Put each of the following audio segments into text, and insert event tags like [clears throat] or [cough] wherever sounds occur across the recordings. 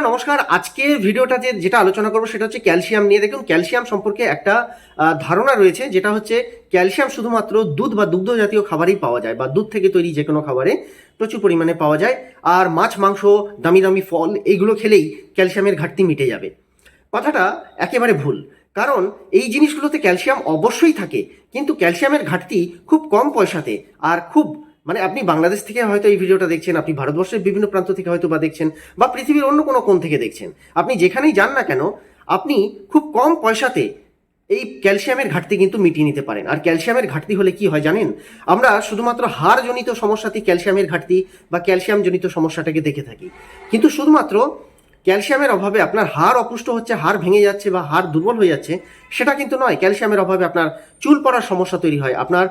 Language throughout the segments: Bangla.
নমস্কার। আজকে ভিডিওটাতে যেটা আলোচনা করব সেটা হচ্ছে ক্যালসিয়াম নিয়ে। দেখুন, ক্যালসিয়াম সম্পর্কে একটা ধারণা রয়েছে, যেটা হচ্ছে ক্যালসিয়াম শুধুমাত্র দুধ বা দুগ্ধ জাতীয় খাবারেই পাওয়া যায় বা দুধ থেকে তৈরি যে কোনো খাবারে প্রচুর পরিমাণে পাওয়া যায়। আর মাছ, মাংস, দামি দামি ফল এইগুলো খেলেই ক্যালসিয়ামের ঘাটতি মিটে যাবে। কথাটা একেবারে ভুল। কারণ এই জিনিসগুলোতে ক্যালসিয়াম অবশ্যই থাকে, কিন্তু ক্যালসিয়ামের ঘাটতি খুব কম পয়সাতে আর খুব মানে আপনি বাংলাদেশ থেকে হয়তো এই ভিডিওটা দেখছেন, আপনি ভারতবর্ষের বিভিন্ন প্রান্ত থেকে হয়তো বা দেখছেন, বা পৃথিবীর অন্য কোনো কোণ থেকে দেখছেন। আপনি যেখানেই যান না কেন, আপনি খুব কম পয়সাতে এই ক্যালসিয়ামের ঘাটতি কিন্তু মিটিয়ে নিতে পারেন। আর ক্যালসিয়ামের ঘাটতি হলে কি হয় জানেন? আমরা শুধুমাত্র হাড়জনিত সমস্যাতে ক্যালসিয়ামের ঘাটতি বা ক্যালসিয়ামজনিত সমস্যাটাকে দেখে থাকি। কিন্তু শুধুমাত্র ক্যালসিয়ামের অভাবে আপনার হাড় অপুষ্ট হচ্ছে, হাড় ভেঙে যাচ্ছে বা হাড় দুর্বল হয়ে যাচ্ছে, সেটা কিন্তু নয়। ক্যালসিয়ামের অভাবে আপনার চুল পড়ার সমস্যা তৈরি হয়। আপনার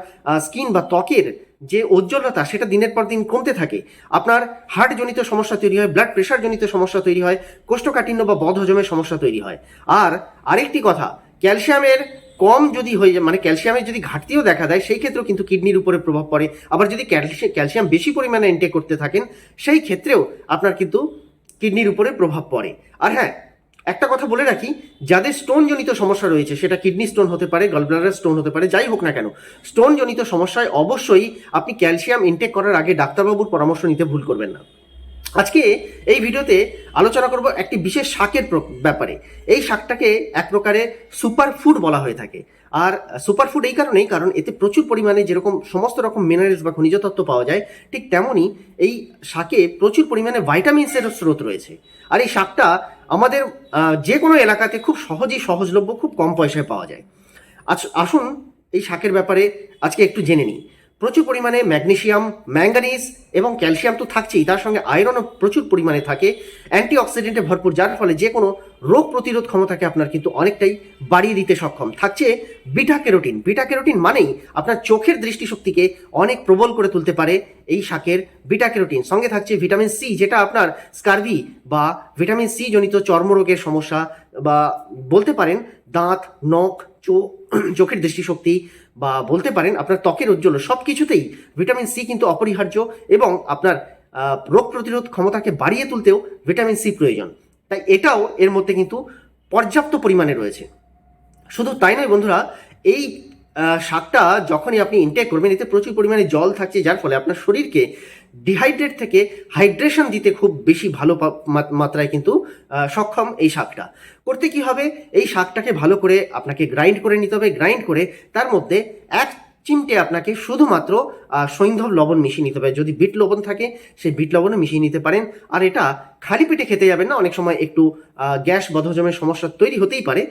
স্কিন বা ত্বকের যে উজ্জ্বলতা সেটা দিনের পর দিন কমতে থাকে। আপনার হার্টজনিত সমস্যা তৈরি হয় ব্লাড প্রেশারজনিত সমস্যা তৈরি হয়, কোষ্ঠকাঠিন্য বা বদহজমের সমস্যা তৈরি হয়। আর আরেকটি কথা, ক্যালসিয়ামের কম যদি হয়ে যায় মানে ক্যালসিয়ামের যদি ঘাটতিও দেখা দেয়, সেই ক্ষেত্রেও কিন্তু কিডনির উপরে প্রভাব পড়ে। আবার যদি ক্যালসিয়াম বেশি পরিমাণে ইনটেক করতে থাকেন, সেই ক্ষেত্রেও আপনার কিন্তু কিডনির উপরে প্রভাব পড়ে। আর হ্যাঁ একটা কথা বলে রাখি, যাদের স্টোন জনিত সমস্যা রয়েছে, সেটা কিডনি স্টোন হতে পারে গলব্লাডার স্টোন হতে পারে, যাই হোক না কেন স্টোন জনিত সমস্যায় অবশ্যই আপনি ক্যালসিয়াম ইনটেক করার আগে ডাক্তারবাবুর পরামর্শ নিতে ভুল করবেন না। আজকে এই ভিডিওতে আলোচনা করব একটি বিশেষ শাকের ব্যাপারে। এই শাকটাকে এক প্রকারে সুপার ফুড বলা হয়ে থাকে। আর সুপার ফুড এই কারণেই, কারণ এতে প্রচুর পরিমাণে যেরকম সমস্ত রকম মিনারেলস বা খনিজ তত্ত্ব পাওয়া যায়, ঠিক তেমনই এই শাকে প্রচুর পরিমাণে ভাইটামিনসের স্রোত রয়েছে। আর এই শাকটা আমাদের যে কোনো এলাকাতে খুব সহজেই সহজলভ্য খুব কম পয়সায় পাওয়া যায়। আজ, আসুন এই শাকের ব্যাপারে আজকে একটু জেনে নিই। প্রচুর পরিমাণে ম্যাগনেশিয়াম, ম্যাঙ্গানিজ এবং ক্যালসিয়াম তো থাকছেই, তার সঙ্গে আয়রনও প্রচুর পরিমাণে থাকে, অ্যান্টিঅক্সিডেন্টে ভরপুর, যার ফলে যে কোনো রোগ প্রতিরোধ ক্ষমতাকে আপনার কিন্তু অনেকটাই বাড়িয়ে দিতে সক্ষম। থাকছে বিটা ক্যারোটিন বিটা ক্যারোটিন মানেই আপনার চোখের দৃষ্টিশক্তিকে অনেক প্রবল করে তুলতে পারে এই শাকের বিটা ক্যারোটিন সঙ্গে থাকছে ভিটামিন সি, যেটা আপনার স্কারভি বা ভিটামিন সি জনিত চর্মরোগের সমস্যা বা বলতে পারেন, দাঁত, নখ চোখ [clears throat] চোখের দৃষ্টিশক্তি বা বলতে পারেন আপনার ত্বকের উজ্জ্বল সব কিছুতেই ভিটামিন সি কিন্তু অপরিহার্য এবং আপনার রোগ প্রতিরোধ ক্ষমতাকে বাড়িয়ে তুলতেও ভিটামিন সি প্রয়োজন। তাই এটাও এর মধ্যে কিন্তু পর্যাপ্ত পরিমাণে রয়েছে। শুধু তাই নয় বন্ধুরা, এই শাকটা যখনই আপনি ইনটেক করবেন, এতে প্রচুর পরিমাণে জল থাকছে, যার ফলে আপনার শরীরকে ডিহাইড্রেট থেকে হাইড্রেশন দিতে খুব বেশি ভালো মাত্রায় কিন্তু সক্ষম এই শাকটা করতে কি হবে? এই শাকটাকে ভালো করে আপনাকে গ্রাইন্ড করে নিতে হবে। গ্রাইন্ড করে তার মধ্যে এক চিমটে আপনাকে শুধুমাত্র সৈন্ধব লবণ মিশিয়ে নিতে হবে। যদি বিট লবণ থাকে, সেই বিট লবণও মিশিয়ে নিতে পারেন। আর এটা খালি পেটে খেতে যাবেন না। অনেক সময় একটু গ্যাস বদহজমের সমস্যা তৈরি হতেই পারে।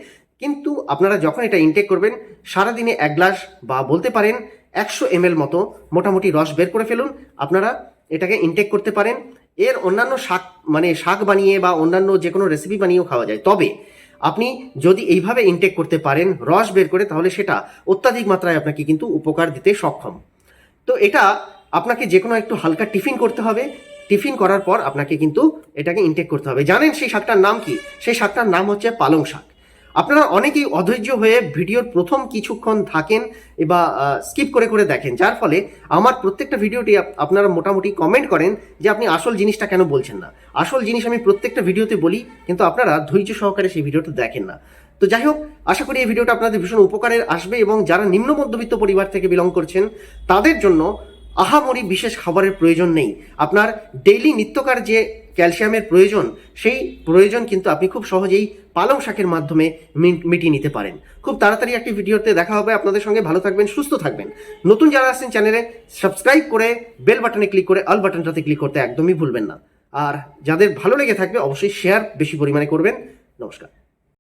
কিন্তু আপনারা যখন এটা ইনটেক করবেন, সারাদিনে এক গ্লাস বা বলতে পারেন একশো এম মতো মোটামুটি রস বের করে ফেলুন। আপনারা এটাকে ইনটেক করতে পারেন। এর অন্যান্য শাক মানে শাক বানিয়ে বা অন্যান্য যে কোনো রেসিপি বানিয়েও খাওয়া যায়। তবে আপনি যদি এইভাবে ইনটেক করতে পারেন, রস বের করে, তাহলে সেটা অত্যাধিক মাত্রায় আপনাকে কিন্তু উপকার দিতে সক্ষম। তো এটা আপনাকে যে কোনো একটু হালকা টিফিন করতে হবে। টিফিন করার পর আপনাকে কিন্তু এটাকে ইনটেক করতে হবে। জানেন সেই শাকটার নাম কি? সেই শাকটার নাম হচ্ছে পালং শাক। আপনারা অনেকেই অধৈর্য হয়ে ভিডিওর প্রথম কিছুক্ষণ থাকেন বা স্কিপ করে করে দেখেন। যার ফলে আমার প্রত্যেকটা ভিডিওটি আপনারা মোটামুটি কমেন্ট করেন যে আপনি আসল জিনিসটা কেন বলছেন না। আসল জিনিস আমি প্রত্যেকটা ভিডিওতে বলি, কিন্তু আপনারা ধৈর্য সহকারে সেই ভিডিওটা দেখেন না। তো যাই হোক, আশা করি এই ভিডিওটা আপনাদের ভীষণ উপকারের আসবে এবং যারা নিম্ন মধ্যবিত্ত পরিবার থেকে বিলং করছেন, তাদের জন্য আহামরি বিশেষ খাবারের প্রয়োজন নেই। আপনার ডেইলি নিত্যকার যে ক্যালসিয়ামের প্রয়োজন, সেই প্রয়োজন কিন্তু আপনি খুব সহজেই পালং শাকের মাধ্যমে মিটিয়ে নিতে পারেন। খুব তাড়াতাড়ি একটি ভিডিওতে দেখা হবে আপনাদের সঙ্গে। ভালো থাকবেন, সুস্থ থাকবেন। নতুন যারা আসছেন চ্যানেলে, সাবস্ক্রাইব করে বেল বাটনে ক্লিক করে অল বাটনটাতে ক্লিক করতে একদমই ভুলবেন না। আর যাদের ভালো লেগে থাকবে, অবশ্যই শেয়ার বেশি পরিমাণে করবেন। নমস্কার।